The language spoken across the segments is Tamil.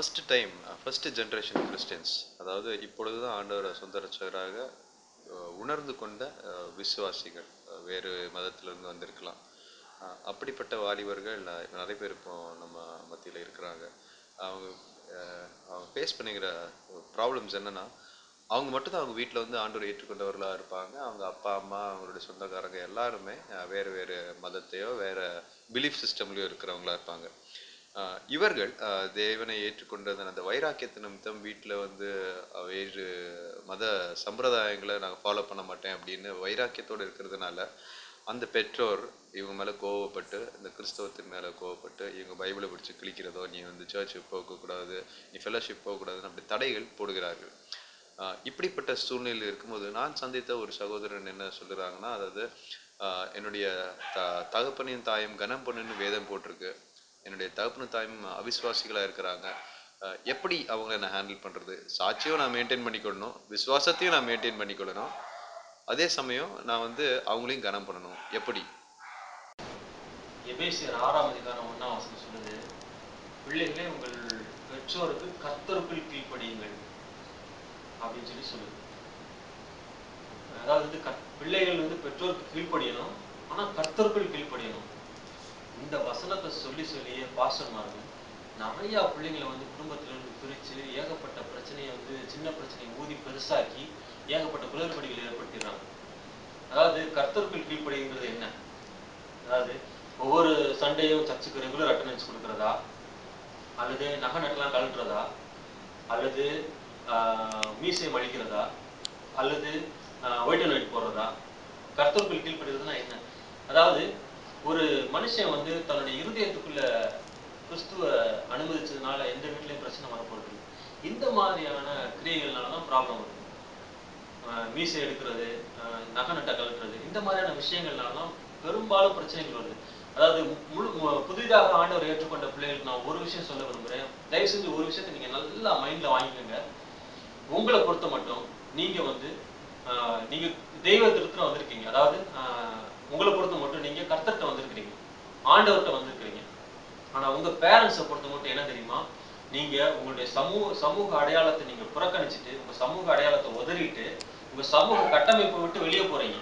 First time first generation Christians அதாவது இப்பொழுது தான் ஆண்டவரை சொந்த ரட்சகராக உணர்ந்து கொண்ட விசுவாசிகள் வேறு மதத்திலிருந்து வந்திருக்கலாம். அப்படிப்பட்ட வாலிபர்கள் நிறைய பேர் இப்போ நம்ம மத்தியில் இருக்கிறாங்க. அவங்க அவங்க ஃபேஸ் பண்ணிக்கிற ப்ராப்ளம்ஸ் என்னன்னா அவங்க மட்டும்தான் அவங்க வீட்டில் வந்து ஆண்டோர் ஏற்றுக்கொண்டவர்களாக இருப்பாங்க. அவங்க அப்பா அம்மா அவங்களுடைய சொந்தக்காரங்க எல்லாருமே வேறு வேறு மதத்தையோ வேறு பிலீஃப் சிஸ்டம்லையோ இருக்கிறவங்களா இருப்பாங்க. இவர்கள் தேவனை ஏற்றுக்கொண்டதன் அந்த வைராக்கியத்தை நிமித்தம் வீட்டில் வந்து வேறு மத சம்பிரதாயங்களை நாங்கள் ஃபாலோ பண்ண மாட்டேன் அப்படின்னு வைராக்கியத்தோடு இருக்கிறதுனால அந்த பெற்றோர் இவங்க மேலே கோவப்பட்டு இந்த கிறிஸ்தவத்தின் மேலே கோவப்பட்டு இவங்க பைபிளை பிடிச்சி கிழிக்கிறதோ நீ வந்து சர்ச்சுக்கு போகக்கூடாது நீ ஃபெலோஷிப் போகக்கூடாதுன்னு அப்படி தடைகள் போடுகிறார்கள். இப்படிப்பட்ட சூழ்நிலையில் இருக்கும்போது நான் சந்தித்த ஒரு சகோதரன் என்ன சொல்கிறாங்கன்னா அதாவது என்னுடைய த தகப்பனின் தாயும் கனம் பண்ணுன்னு வேதம் போட்டிருக்கு. என்னுடைய தகப்பனும் தாயும் அவிஸ்வாசிகளாக இருக்கிறாங்க. எப்படி அவங்கள நான் ஹேண்டில் பண்ணுறது சாட்சியும் நான் மெயின்டைன் பண்ணிக்கொள்ளணும். விசுவாசத்தையும் நான் மெயின்டைன் பண்ணிக்கொள்ளணும். அதே சமயம் நான் வந்து அவங்களையும் கனம் பண்ணணும். எப்படி? எபேசியர் ஆறாம் அதிகாரம் ஒன்றாம் வசனம் சொல்லுது பிள்ளைகளே உங்கள் பெற்றோருக்கு கத்தருக்குள் கீழ்ப்படியுங்கள். அப்படின்னு சொல்லி சொல்லுது. அதாவது வந்து கத்- பிள்ளைகள் வந்து பெற்றோருக்கு கீழ்ப்படியணும் ஆனா கத்தருக்குள் கீழ்ப்படியணும். இந்த வசனத்தை சொல்லி சொல்லியே பாஸ்டர்மார்கள் நிறைய பிள்ளைங்களை வந்து குடும்பத்துல இருந்து ஏகப்பட்ட பிரச்சனையை வந்து சின்ன பிரச்சனையை ஊதி பெருசாக்கி ஏகப்பட்ட குளறுபடிகள் ஏற்படுத்திடுறாங்க. அதாவது கர்த்தர்கள் கீழ்ப்படிங்கிறது என்ன? அதாவது ஒவ்வொரு சண்டையும் சர்ச்சுக்கு ரெகுலர் அட்டண்டன்ஸ் கொடுக்கறதா? அல்லது நகை நட்டெல்லாம் கழட்டுறதா? அல்லது ஆஹ், மீசை அல்லது ஒயிட் அண்ட் ஒயிட் போடுறதா? கர்த்தர்கள் கீழ்ப்படுகிறதுனா என்ன? அதாவது ஒரு மனுஷன் வந்து தன்னுடைய இருதயத்துக்குள்ள கிறிஸ்துவ அனுமதிச்சதுனால எந்த வீட்லயும் பிரச்சனை வரப்போறது இந்த மாதிரியான கிரியைகள்னால தான் ப்ராப்ளம் வருது மீசை எடுக்கிறது நகை நட்டை கழட்டுறது இந்த மாதிரியான விஷயங்கள்னால தான் பெரும்பாலும் பிரச்சனைகள் வருது. அதாவது முழு மு- புதிதாக ஆண்டவர் ஏற்றுக்கொண்ட பிள்ளைகளுக்கு நான் ஒரு விஷயம் சொல்ல விரும்புகிறேன் தயவு செஞ்சு ஒரு விஷயத்தை நீங்க நல்லா மைண்ட்ல வாங்கிக்கோங்க. உங்களை பொறுத்த மட்டும் நீங்க வந்து நீங்கள் நீங்க தெய்வத்திற்கு வந்திருக்கீங்க. அதாவது உங்களை பொறுத்த மட்டும் நீங்க கர்த்தர்கிட்ட வந்திருக்கிறீங்க. ஆண்டவர்கிட்ட வந்திருக்கிறீங்க. ஆனா உங்க பேரண்ட்ஸை பொறுத்த மட்டும் என்ன தெரியுமா? நீங்க உங்களுடைய சமூக சமூக அடையாளத்தை நீங்க புறக்கணிச்சிட்டு உங்க சமூக அடையாளத்தை உதறிட்டு உங்க சமூக கட்டமைப்பை விட்டு வெளியே போறீங்க.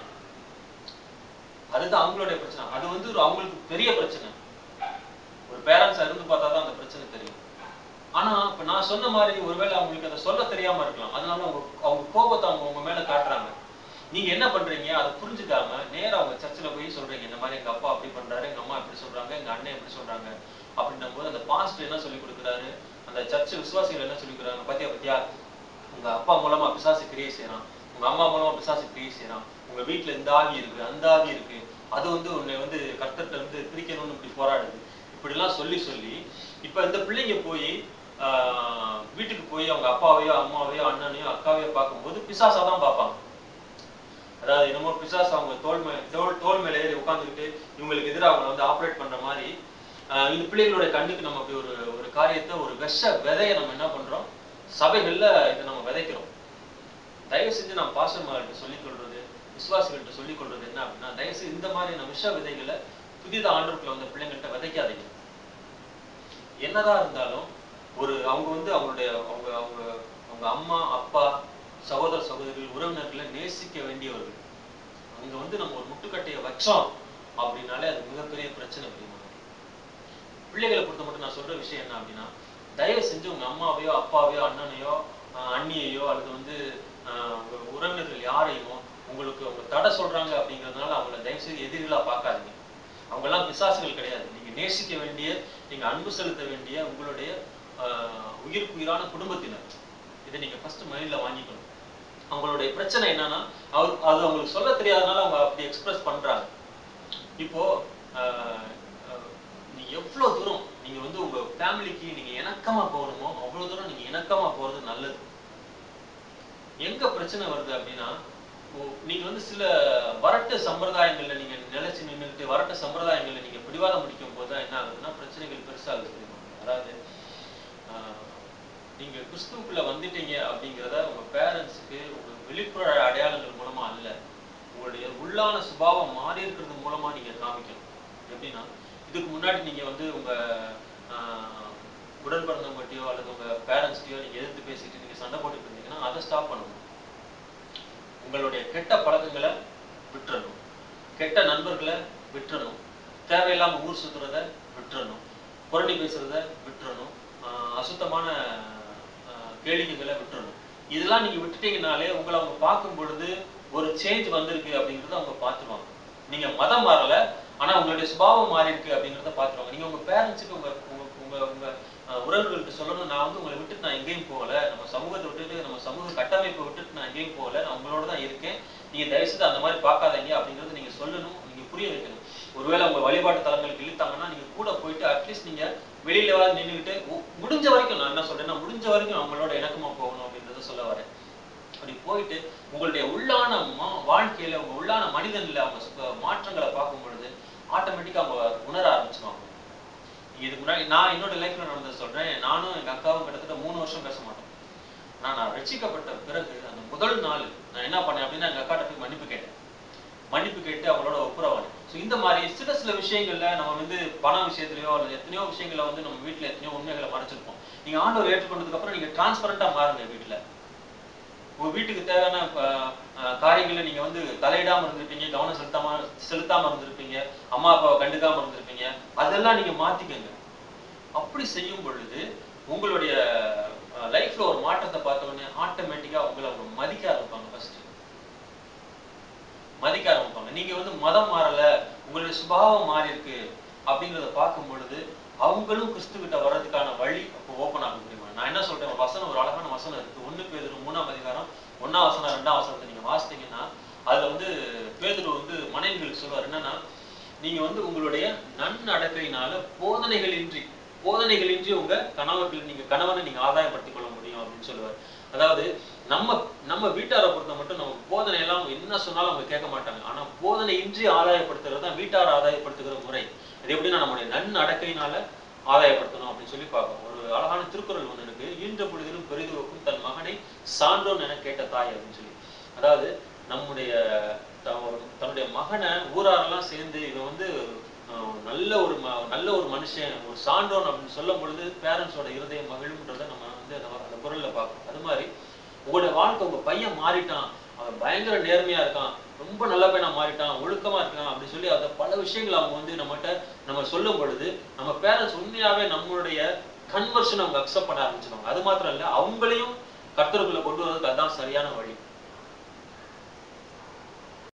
அதுதான் அவங்களுடைய பிரச்சனை. அது வந்து ஒரு அவங்களுக்கு பெரிய பிரச்சனை. ஒரு பேரண்ட்ஸா இருந்து பார்த்தா தான் அந்த பிரச்சனை தெரியும். ஆனா இப்ப நான் சொன்ன மாதிரி ஒருவேளை அவங்களுக்கு அதை சொல்ல தெரியாம இருக்கலாம். அதனால அவங்க அவங்க கோபத்தை அவங்க உங்க மேல காட்டுறாங்க. நீங்க என்ன பண்றீங்க? அதை புரிஞ்சுக்காம நேரா அவங்க சர்ச்சில் போய் சொல்றீங்க இந்த மாதிரி எங்க அப்பா அப்படி பண்றாரு எங்க அம்மா இப்படி சொல்றாங்க எங்க அண்ணன் எப்படி சொல்றாங்க. அப்படின்னும் போது அந்த பாஸ்ட் என்ன சொல்லி கொடுக்குறாரு? அந்த சர்ச் விசுவாசிகள் என்ன சொல்லி கொடுக்குறாங்க பாத்தியா பத்தியா? உங்க அப்பா மூலமா பிசாசு கிரியை செய்யறான் உங்க அம்மா மூலமா பிசாசு கிரியை செய்யறான் உங்க வீட்டுல இந்த ஆவி இருக்கு அந்த ஆவி இருக்கு. அது வந்து உன்னை வந்து கர்த்தத்தை இருந்து பிரிக்கணும்னு இப்படி போராடுது. இப்படி எல்லாம் சொல்லி சொல்லி இப்ப இந்த பிள்ளைங்க போய் ஆஹ், வீட்டுக்கு போய் அவங்க அப்பாவையோ அம்மாவையோ அண்ணனையோ அக்காவையோ பார்க்கும்போது பிசாசா தான் பார்ப்பாங்க. அதாவது என்னமோ பிசாஸ் அவங்க தோல் மே தோல் தோல் மேலே ஏறி உட்காந்துக்கிட்டு இவங்களுக்கு எதிராக அவங்களை வந்து ஆப்ரேட் பண்ற மாதிரி ஆஹ் இந்த பிள்ளைகளுடைய கண்ணுக்கு நம்ம அப்படி ஒரு ஒரு காரியத்தை ஒரு விஷ விதையை நம்ம என்ன பண்றோம்? சபைகள்ல இதை நம்ம விதைக்கிறோம். தயவு செஞ்சு நான் பாசமார்கிட்ட சொல்லிக் கொள்வது விசுவாசிகள்கிட்ட சொல்லிக் கொள்வது என்ன அப்படின்னா தயவு செஞ்சு இந்த மாதிரியான விஷ விதைகளை புதிதாக ஆண்டுக்குள்ள வந்த பிள்ளைங்கள்ட்ட விதைக்காதீங்க. என்னதான் இருந்தாலும் ஒரு அவங்க வந்து அவங்களுடைய அவங்க அவங்க அவங்க அம்மா அப்பா சகோதர சகோதரிகள் உறவினர்களை நேசிக்க வேண்டியவர்கள். அங்க வந்து நம்ம ஒரு முட்டுக்கட்டையை வச்சோம் அப்படின்னாலே அது மிகப்பெரிய பிரச்சனை தெரியுமா? பிள்ளைகளை பொறுத்த மட்டும் நான் சொல்ற விஷயம் என்ன அப்படின்னா தயவு செஞ்சு உங்க அம்மாவையோ அப்பாவையோ அண்ணனையோ அண்ணியையோ அல்லது வந்து ஆஹ் உறவினர்கள் யாரையும் உங்களுக்கு அவங்க தடை சொல்றாங்க அப்படிங்கிறதுனால அவங்கள தயவு செய்து எதிரிகளா பார்க்காதீங்க. அவங்கெல்லாம் பிசாசுகள் கிடையாது. நீங்க நேசிக்க வேண்டிய நீங்க அன்பு செலுத்த வேண்டிய உங்களுடைய ஆஹ் உயிரான குடும்பத்தினர். இதை நீங்க ஃபர்ஸ்ட் மைண்ட்ல வாங்கிக்கணும். அவங்களுடைய பிரச்சனை என்னன்னா அவர் அது அவங்களுக்கு சொல்ல தெரியாதனால அவங்க அப்படி எக்ஸ்பிரஸ் பண்றாங்க. இப்போ ஆஹ் நீ எவ்வளவு தூரம் நீங்க வந்து உங்க ஃபேமிலிக்கு நீங்க இணக்கமா போகணுமோ அவ்வளவு தூரம் நீங்க இணக்கமா போறது நல்லது. எங்க பிரச்சனை வருது அப்படின்னா இப்போ நீங்க வந்து சில வரட்டு சம்பிரதாயங்கள்ல நீங்க நிலைச்சு நின்றுட்டு வரட்டு சம்பிரதாயங்கள்ல நீங்க பிடிவாதம் முடிக்கும் போது தான் என்ன ஆகுதுன்னா பிரச்சனைகள் பெருசாகுது தெரியுமா அதாவது ஆஹ் நீங்க கிறிஸ்துவுக்குள்ள வந்துட்டீங்க அப்படிங்கிறத உங்க பேரண்ட்ஸுக்கு உங்க வெளிப்புற அடையாளங்கள் மூலமா அல்ல. உங்களுடைய உள்ளான சுபாவம் மாறி இருக்கிறது மூலமா நீங்க காமிக்கணும். எப்படின்னா இதுக்கு முன்னாடி நீங்க வந்து உங்க ஆஹ், உடன் பிறந்தவங்ககிட்டயோ அல்லது உங்க பேரண்ட்ஸ்கிட்டயோ நீங்க எதிர்த்து பேசிட்டு நீங்க சண்டை போட்டுட்டு இருந்தீங்கன்னா அதை ஸ்டாப் பண்ணணும். உங்களுடைய கெட்ட பழக்கங்களை விட்டுறணும். கெட்ட நண்பர்களை விட்டுறணும். தேவையில்லாம ஊர் சுத்துறத விட்டுறணும். புரணி பேசுறத விட்டுறணும். ஆஹ் அசுத்தமான ஆஹ் கேளிக்கைகளை விட்டுறணும். இதெல்லாம் நீங்க விட்டுட்டீங்கனாலே உங்களை அவங்க பார்க்கும் பொழுது ஒரு சேஞ்ச் வந்திருக்கு அப்படிங்கறத அவங்க பார்த்துருவாங்க. நீங்க மதம் மாறல ஆனா உங்களுடைய சுபாவம் மாறி இருக்கு அப்படிங்கறத பார்த்துருவாங்க. நீங்க உங்க பேரண்ட்ஸுக்கு உங்க உங்க உங்க உங்க உறவுகள்கிட்ட சொல்லணும் நான் வந்து உங்களை விட்டுட்டு நான் எங்கேயும் போகல. நம்ம சமூகத்தை விட்டுட்டு நம்ம சமூக கட்டமைப்பை விட்டுட்டு நான் எங்கேயும் போகல. நான் உங்களோட தான் இருக்கேன். நீங்க தயவு செய்து அந்த மாதிரி பார்க்காதீங்க அப்படிங்கறத நீங்க சொல்லணும். நீங்க புரிய வைக்கணும். ஒருவேளை உங்க வழிபாட்டு தலங்களுக்கு இழுத்தாங்கன்னா நீங்க கூட போயிட்டு அட்லீஸ்ட் நீங்க வெளியில நின்றுக்கிட்டு முடிஞ்ச வரைக்கும் நான் என்ன சொல்றேன்னா முடிஞ்ச வரைக்கும் அவங்களோட இணக்கமா போகணும் அப்படின்றத சொல்ல வரேன். அப்படி போயிட்டு உங்களுடைய உள்ளான வாழ்க்கையில உங்க உள்ளான மனிதன்ல அவங்க சு- மாற்றங்களை பார்க்கும் பொழுது ஆட்டோமேட்டிக்கா அவங்க உணர ஆரம்பிச்சிருவாங்க. இதுக்கு முன்னாடி நான் என்னோட லைஃப்ல நடந்தது சொல்றேன். நானும் எங்க அக்காவும் கிட்டத்தட்ட மூணு வருஷம் பேச மாட்டோம். ஆனா நான் ரசிக்கப்பட்ட பிறகு அந்த முதல் நாள் நான் என்ன பண்ணேன் அப்படின்னா எங்க அக்காட்ட போய் மன்னிப்பு கேட்டேன். மன்னிப்பு கேட்டு அவளோட ஒப்புரவானேன். ஸோ இந்த மாதிரி சில சில விஷயங்கள்ல நம்ம வந்து பண விஷயத்துலயோ அல்லது எத்தனையோ விஷயங்கள வந்து நம்ம வீட்டில் எத்தனையோ உண்மைகளை மறைச்சிருப்போம் நீங்க ஆண்டவர் ஏற்றுக்கொண்டதுக்கு அப்புறம் நீங்க டிரான்ஸ்பரண்டா மாறுங்க வீட்டுல உங்க வீட்டுக்கு தேவையான காரியங்களை நீங்க வந்து தலையிடாம இருந்திருப்பீங்க கவனம் செலுத்தாம செலுத்தாம இருந்திருப்பீங்க அம்மா அப்பாவை கண்டுக்காம இருந்திருப்பீங்க. அதெல்லாம் நீங்க மாத்திக்கங்க. அப்படி செய்யும் பொழுது உங்களுடைய லைஃப்ல ஒரு மாற்றத்தை பார்த்தோன்னே ஆட்டோமேட்டிக்கா உங்களை அவங்க மதிக்க ஆரம்பிப்பாங்க ஃபர்ஸ்ட் மதிக்க ஆரம்பிப்பாங்க. நீங்க வந்து மதம் மாறல உங்களுடைய சுபாவம் மாறி இருக்கு அப்படிங்கிறத பார்க்கும் பொழுது அவங்களும் கிறிஸ்துவிட்ட வர்றதுக்கான வழி அப்போ ஓப்பன் ஆக முடியுமா நான் என்ன சொல்றேன்? வசனம் ஒரு அழகான வசனம் இருக்கு. ஒண்ணு பேதுரு மூணாம் அதிகாரம் ஒன்னாம் வசனம் ரெண்டாம் வசனத்தை நீங்க வாசித்தீங்கன்னா அதுல வந்து பேதுரு வந்து மனைவிகளுக்கு சொல்லுவார் என்னன்னா நீங்க வந்து உங்களுடைய நன்னடக்கையினால போதனைகளின்றி போதனைகளின்றி உங்க கணவர்கள் நீங்க கணவனை நீங்க ஆதாயப்படுத்திக் கொள்ள முடியும் அப்படின்னு சொல்லுவார். அதாவது நம்ம நம்ம வீட்டாரை பொறுத்த மட்டும் நம்ம போதனை எல்லாம் என்ன சொன்னாலும் அவங்க கேட்க மாட்டாங்க. ஆனா போதனை இன்றி ஆதாயப்படுத்துறது தான் வீட்டார் ஆதாயப்படுத்துகிற முறை. இது எப்படின்னா நம்முடைய நன்னடக்கையினால ஆதாயப்படுத்தணும் அப்படின்னு சொல்லி பார்ப்போம் ஒரு அழகான திருக்குறள் வந்து இருக்கு. ஈன்ற பொழுதிலும் பெரிதுவக்கும் தன் மகனை சான்றோன் என கேட்ட தாய் அப்படின்னு சொல்லி. அதாவது நம்முடைய த- தன்னுடைய மகனை ஊராரெல்லாம் சேர்ந்து இவன் வந்து நல்ல ஒரு ம- நல்ல ஒரு மனுஷன் ஒரு சான்றோன் அப்படின்னு சொல்லும் பொழுது பேரண்ட்ஸோட இருதயம் மகிழும்ன்றதை நம்ம வந்து அந்த குரல்ல பார்க்கணும். அது மாதிரி உங்களுடைய வாழ்க்கை உங்க பையன் மாறிட்டான். அவன் பயங்கர நேர்மையா இருக்கான். ரொம்ப நல்ல பையனா மாறிட்டான். ஒழுக்கமா இருக்கான் அப்படின்னு சொல்லி அந்த பல விஷயங்கள் அவங்க வந்து நம்மகிட்ட நம்ம சொல்லும் பொழுது நம்ம பேரண்ட்ஸ் உண்மையாவே நம்மளுடைய கன்வர்ஷன் அவங்க அக்செப்ட் பண்ண ஆரம்பிச்சிருவாங்க. அது மாத்திரம் இல்ல அவங்களையும் கர்த்தருக்குள்ள கொண்டு வரதுக்கு அதுதான் சரியான வழி.